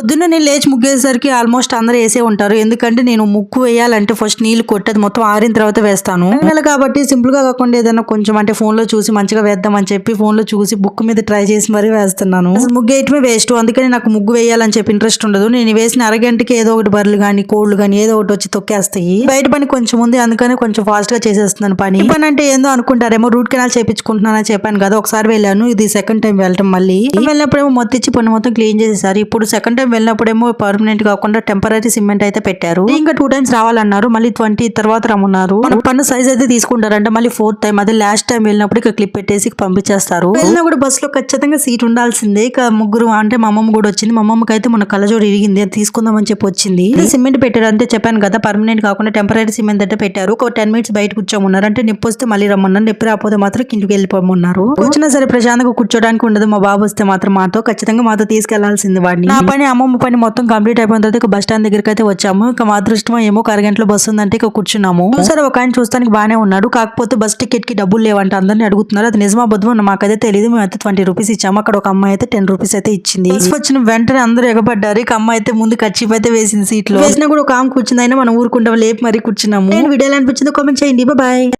పొద్దున్న నేను లేచి ముగ్గేసరికి ఆల్మోస్ట్ అందరూ వేసే ఉంటారు. ఎందుకంటే నేను ముగ్గు వేయాలంటే ఫస్ట్ నీళ్ళు కొట్టేది మొత్తం ఆరిన తర్వాత వేస్తాను. నెల కాబట్టి సింపుల్గా కాకుండా ఏదైనా కొంచెం అంటే ఫోన్లో చూసి మంచిగా వేద్దామని చెప్పి ఫోన్లో చూసి బుక్ మీద ట్రై చేసి మరీ వేస్తున్నాను. అసలు ముగ్గు వేయటమే వేస్ట్ అందుకని నాకు ముగ్గు వేయాలని చెప్పి ఇంట్రెస్ట్ ఉండదు. నేను వేసిన అరగంటకి ఏదో ఒకటి బర్రెలు కానీ కోళ్ళు కానీ ఏదో ఒకటి వచ్చి తొక్కేస్తాయి. బయట పని కొంచెం ఉంది. అందుకని కొంచెం ఫాస్ట్గా చేసేస్తున్నాను పని. పని అంటే ఏందో అనుకుంటారేమో రూట్ కెనాల్ చేపించుకుంటున్నానని చెప్పాను కదా ఒకసారి వెళ్ళాను. ఇది సెకండ్ టైం వెళ్ళటం మళ్ళీ. వెళ్ళినప్పుడేమో మొత్తం ఇచ్చి పని మొత్తం క్లీన్ చేసేసారు. ఇప్పుడు సెకండ్ టైం వెళ్ళినప్పుడేమో పర్మనెంట్ కాకుండా టెంపరీ సిమెంట్ అయితే పెట్టారు. ఇంకా టూ టైమ్స్ రావాలన్నారు. మళ్ళీ ట్వంటీ తర్వాత రమ్మన్నారు. పన్ను సైజ్ అయితే తీసుకుంటారంట. మళ్ళీ ఫోర్త్ టైం అదే లాస్ట్ టైం వెళ్ళినప్పుడు ఇక క్లిప్ పెట్టేసి పంపించేస్తారు. వెళ్ళినా కూడా బస్లో ఖచ్చితంగా సీట్ ఉండాల్సిందే. ఇక ముగ్గురు అంటే మా అమ్మమ్మ కూడా వచ్చింది. మా అమ్మమ్మకి అయితే మన కళ్ళజోడు ఇరిగింది. అది తీసుకుందామని చెప్పి వచ్చింది. సిమెంట్ పెట్టారు అంటే చెప్పాను కదా. పర్మనెంట్ కాకుండా టెంపరీ సిమెంట్ అయితే పెట్టారు. ఒక టెన్ మినిట్స్ బయట కూర్చోమన్నారు. అంటే నొప్పి వస్తే మళ్ళీ రమ్మన్నారు. నొప్పి రాకపోతే మాత్రం కిందికి వెళ్ళిపోమన్నారు. వచ్చినా సరే ప్రశాంతంగా కూర్చోడానికి ఉండదు. మా బాబు వస్తే మాత్రం మాతో ఖచ్చితంగా మాతో తీసుకెళ్ళాల్సింది వాడిని. నా పని అమ్మమ్మ పని మొత్తం కంప్లీట్ అయిపోయిన తర్వాత ఇక బస్ స్టాండ్ దగ్గరికి అయితే వచ్చాము. ఇక మా అదృష్టం ఏమో ఒక అరగంటలో బస్సు ఉందంటే ఇక కూర్చున్నాము. సరే ఒక ఆయన చూస్తానికి బానే ఉన్నాడు. కాకపోతే బస్ టికెట్కి డబ్బులు లేవంట అందరిని అడుగుతున్నారు. అది నిజమా బుద్ధమో మాకైతే తెలియదు మేము అయితే ట్వంటీ రూపీస్ ఇచ్చాము. అక్కడ ఒక అమ్మాయి అయితే టెన్ రూపీస్ అయితే ఇచ్చింది. బస్ వచ్చిన వెంటనే అందరూ ఎగబడ్డారు. ఇక అమ్మాయి అయితే ముందు కచ్చిప్ అయితే వేసింది సీట్లో వేసినా కూడా ఒక ఆమె కూర్చుంది. అయినా మనం ఊరుకుంటాం. లేపు మరీ కూర్చున్నాము. నేను వీడియో అనిపించిందో కామెంట్ చేయండి. బాయ్.